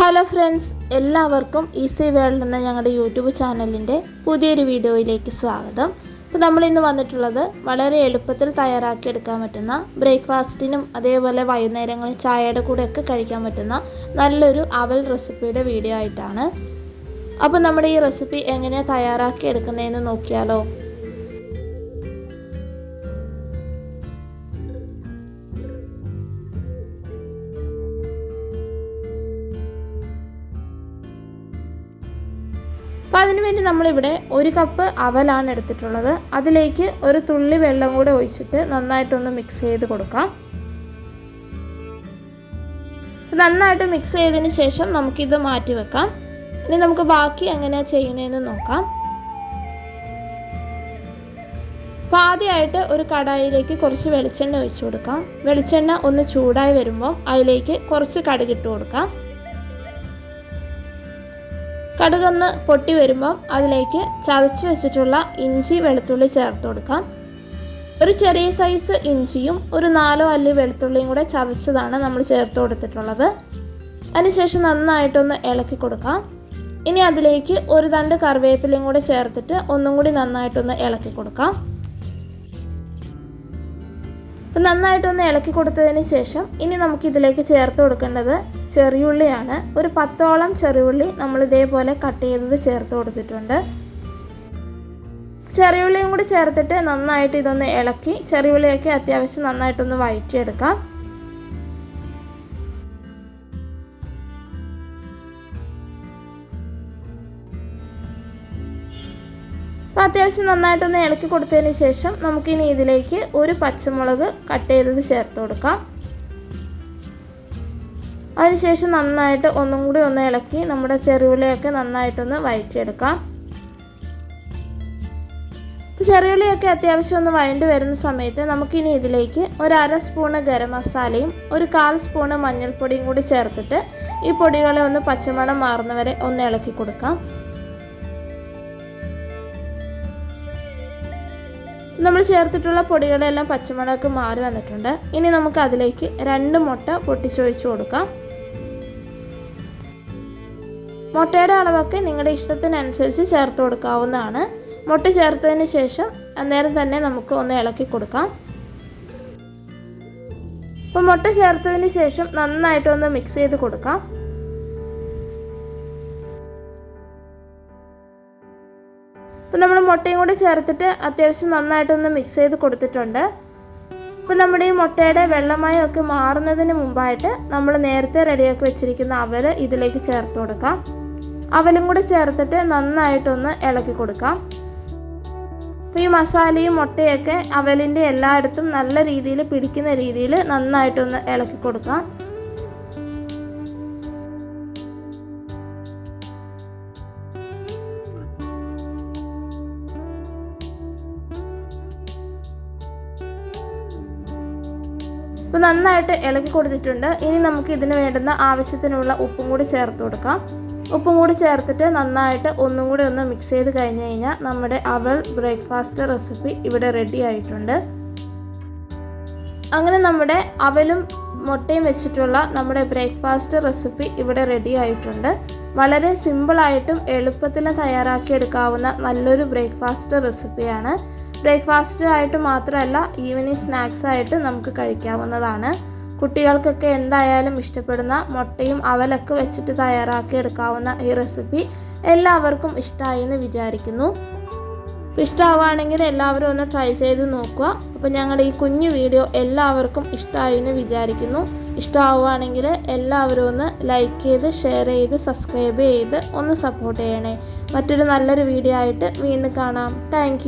Hello friends എല്ലാവർക്കും easy world എന്ന ഞങ്ങളുടെ യൂട്യൂബ് ചാനലിന്റെ പുതിയൊരു വീഡിയോയിലേക്ക് സ്വാഗതം. ഇപ്പോൾ നമ്മൾ ഇന്ന് വന്നിട്ടുള്ളത് വളരെ എളുപ്പത്തിൽ തയ്യാറാക്കിയെടുക്കാൻ പറ്റുന്ന ബ്രേക്ക്ഫാസ്റ്റിനും അതേപോലെ വൈകുന്നേരങ്ങളിൽ ചായയുടെ കൂടെയൊക്കെ കഴിക്കാൻ പറ്റുന്ന നല്ലൊരു അവൽ റെസിപ്പിയുടെ വീഡിയോ ആയിട്ടാണ്. അപ്പോൾ നമ്മുടെ ഈ റെസിപ്പി എങ്ങനെയാണ് തയ്യാറാക്കി എടുക്കുന്നതെന്ന് നോക്കിയാലോ? അപ്പോൾ അതിനുവേണ്ടി നമ്മളിവിടെ ഒരു കപ്പ് അവലാണ് എടുത്തിട്ടുള്ളത്. അതിലേക്ക് ഒരു തുള്ളി വെള്ളം കൂടെ ഒഴിച്ചിട്ട് നന്നായിട്ടൊന്ന് മിക്സ് ചെയ്ത് കൊടുക്കാം. നന്നായിട്ട് മിക്സ് ചെയ്തതിന് ശേഷം നമുക്കിത് മാറ്റി വെക്കാം. ഇനി നമുക്ക് ബാക്കി എങ്ങനെയാണ് ചെയ്യുന്നതെന്ന് നോക്കാം. അപ്പോൾ ആദ്യമായിട്ട് ഒരു കടായിലേക്ക് കുറച്ച് വെളിച്ചെണ്ണ ഒഴിച്ചു കൊടുക്കാം. വെളിച്ചെണ്ണ ഒന്ന് ചൂടായി വരുമ്പോൾ അതിലേക്ക് കുറച്ച് കടുകിട്ട് കൊടുക്കാം. കടുകൊന്ന് പൊട്ടി വരുമ്പം അതിലേക്ക് ചതച്ച് വെച്ചിട്ടുള്ള ഇഞ്ചി വെളുത്തുള്ളി ചേർത്ത് കൊടുക്കാം. ഒരു ചെറിയ സൈസ് ഇഞ്ചിയും ഒരു നാലോ അല്ലി വെളുത്തുള്ളിയും കൂടെ ചതച്ചതാണ് നമ്മൾ ചേർത്ത് കൊടുത്തിട്ടുള്ളത്. അതിനുശേഷം നന്നായിട്ടൊന്ന് ഇളക്കി കൊടുക്കാം. ഇനി അതിലേക്ക് ഒരു തണ്ട് കറിവേപ്പിലയും കൂടെ ചേർത്തിട്ട് ഒന്നും കൂടി നന്നായിട്ടൊന്ന് ഇളക്കി കൊടുക്കാം. അപ്പം നന്നായിട്ടൊന്ന് ഇളക്കി കൊടുത്തതിന് ശേഷം ഇനി നമുക്ക് ഇതിലേക്ക് ചേർത്ത് കൊടുക്കേണ്ടത് ചെറിയുള്ളിയാണ്. ഒരു പത്തോളം ചെറിയുള്ളി നമ്മൾ ഇതേപോലെ കട്ട് ചെയ്തത് ചേർത്ത് കൊടുത്തിട്ടുണ്ട്. ചെറിയുള്ളിയും കൂടി ചേർത്തിട്ട് നന്നായിട്ട് ഇതൊന്ന് ഇളക്കി ചെറിയുള്ളിയൊക്കെ അത്യാവശ്യം നന്നായിട്ടൊന്ന് വഴറ്റിയെടുക്കാം. അത്യാവശ്യം നന്നായിട്ടൊന്ന് ഇളക്കി കൊടുത്തതിന് ശേഷം നമുക്കിനി ഇതിലേക്ക് ഒരു പച്ചമുളക് കട്ട് ചെയ്തത് ചേർത്ത് കൊടുക്കാം. അതിനുശേഷം നന്നായിട്ട് ഒന്നും കൂടി ഒന്ന് ഇളക്കി നമ്മുടെ ചെറിയുള്ളിയൊക്കെ നന്നായിട്ടൊന്ന് വഴറ്റിയെടുക്കാം ചെറിയുള്ളിയൊക്കെ അത്യാവശ്യം ഒന്ന് വഴണ്ടി വരുന്ന സമയത്ത് നമുക്കിനി ഇതിലേക്ക് ഒരു അര സ്പൂണ് ഗരം മസാലയും ഒരു കാൽ സ്പൂണ് മഞ്ഞൾപ്പൊടിയും കൂടി ചേർത്തിട്ട് ഈ പൊടികളെ ഒന്ന് പച്ചമണം മാറുന്നവരെ ഒന്ന് ഇളക്കി കൊടുക്കാം. നമ്മൾ ചേർത്തിട്ടുള്ള പൊടികളെല്ലാം പച്ചമുളകൊക്കെ മാറി വന്നിട്ടുണ്ട്. ഇനി നമുക്ക് അതിലേക്ക് രണ്ട് മുട്ട പൊട്ടിച്ചൊഴിച്ചു കൊടുക്കാം. മുട്ടയുടെ അളവൊക്കെ നിങ്ങളുടെ ഇഷ്ടത്തിനനുസരിച്ച് ചേർത്ത് കൊടുക്കാവുന്നതാണ്. മുട്ട ചേർത്തതിന് ശേഷം അന്നേരം തന്നെ നമുക്ക് ഒന്ന് ഇളക്കി കൊടുക്കാം. അപ്പോൾ മുട്ട ചേർത്തതിന് ശേഷം നന്നായിട്ടൊന്ന് മിക്സ് ചെയ്ത് കൊടുക്കാം. അപ്പോൾ നമ്മൾ മുട്ടയും കൂടി ചേർത്തിട്ട് അത്യാവശ്യം നന്നായിട്ടൊന്ന് മിക്സ് ചെയ്ത് കൊടുത്തിട്ടുണ്ട്. അപ്പോൾ നമ്മുടെ ഈ മുട്ടയുടെ ഒക്കെ മാറുന്നതിന് മുമ്പായിട്ട് നമ്മൾ നേരത്തെ റെഡിയാക്കി വെച്ചിരിക്കുന്ന അവൽ ഇതിലേക്ക് ചേർത്ത് കൊടുക്കാം. അവലും കൂടി ചേർത്തിട്ട് നന്നായിട്ടൊന്ന് ഇളക്കി കൊടുക്കാം. അപ്പോൾ ഈ മസാലയും മുട്ടയൊക്കെ അവലിന്റെ എല്ലായിടത്തും നല്ല രീതിയിൽ പിടിക്കുന്ന രീതിയിൽ നന്നായിട്ടൊന്ന് ഇളക്കി കൊടുക്കാം. ഇപ്പോൾ നന്നായിട്ട് ഇളക്കി കൊടുത്തിട്ടുണ്ട്. ഇനി നമുക്ക് ഇതിന് വേണ്ടുന്ന ആവശ്യത്തിനുള്ള ഉപ്പും കൂടി ചേർത്ത് കൊടുക്കാം. ഉപ്പും കൂടി ചേർത്തിട്ട് നന്നായിട്ട് ഒന്നും കൂടി ഒന്ന് മിക്സ് ചെയ്ത് കഴിഞ്ഞ് കഴിഞ്ഞാൽ നമ്മുടെ അവൽ ബ്രേക്ക്ഫാസ്റ്റ് റെസിപ്പി ഇവിടെ റെഡി ആയിട്ടുണ്ട്. അങ്ങനെ നമ്മുടെ അവലും മുട്ടയും വെച്ചിട്ടുള്ള നമ്മുടെ ബ്രേക്ക്ഫാസ്റ്റ് റെസിപ്പി ഇവിടെ റെഡി ആയിട്ടുണ്ട്. വളരെ സിമ്പിളായിട്ടും തയ്യാറാക്കി തയ്യാറാക്കിയെടുക്കാവുന്ന നല്ലൊരു ബ്രേക്ക്ഫാസ്റ്റ് റെസിപ്പിയാണ് ബ്രേക്ക്ഫാസ്റ്റ് ആയിട്ട് മാത്രമല്ല ഈവനിങ് സ്നാക്സ് ആയിട്ട് നമുക്ക് കഴിക്കാവുന്നതാണ്. കുട്ടികൾക്കൊക്കെ എന്തായാലും ഇഷ്ടപ്പെടുന്ന മുട്ടയും അവലൊക്കെ വെച്ചിട്ട് തയ്യാറാക്കി എടുക്കാവുന്ന ഈ റെസിപ്പി എല്ലാവർക്കും ഇഷ്ടമായി എന്ന് വിചാരിക്കുന്നു. ഇഷ്ടമാവുകയാണെങ്കിൽ എല്ലാവരും ഒന്ന് ട്രൈ ചെയ്ത് നോക്കുക. അപ്പോൾ ഞങ്ങളുടെ ഈ കുഞ്ഞു വീഡിയോ എല്ലാവർക്കും ഇഷ്ടമായി എന്ന് വിചാരിക്കുന്നു. ഇഷ്ടമാവുകയാണെങ്കിൽ എല്ലാവരും ഒന്ന് ലൈക്ക് ചെയ്ത് ഷെയർ ചെയ്ത് സബ്സ്ക്രൈബ് ചെയ്ത് ഒന്ന് സപ്പോർട്ട് ചെയ്യണേ. മറ്റൊരു നല്ലൊരു വീഡിയോ ആയിട്ട് വീണ്ടും കാണാം. താങ്ക്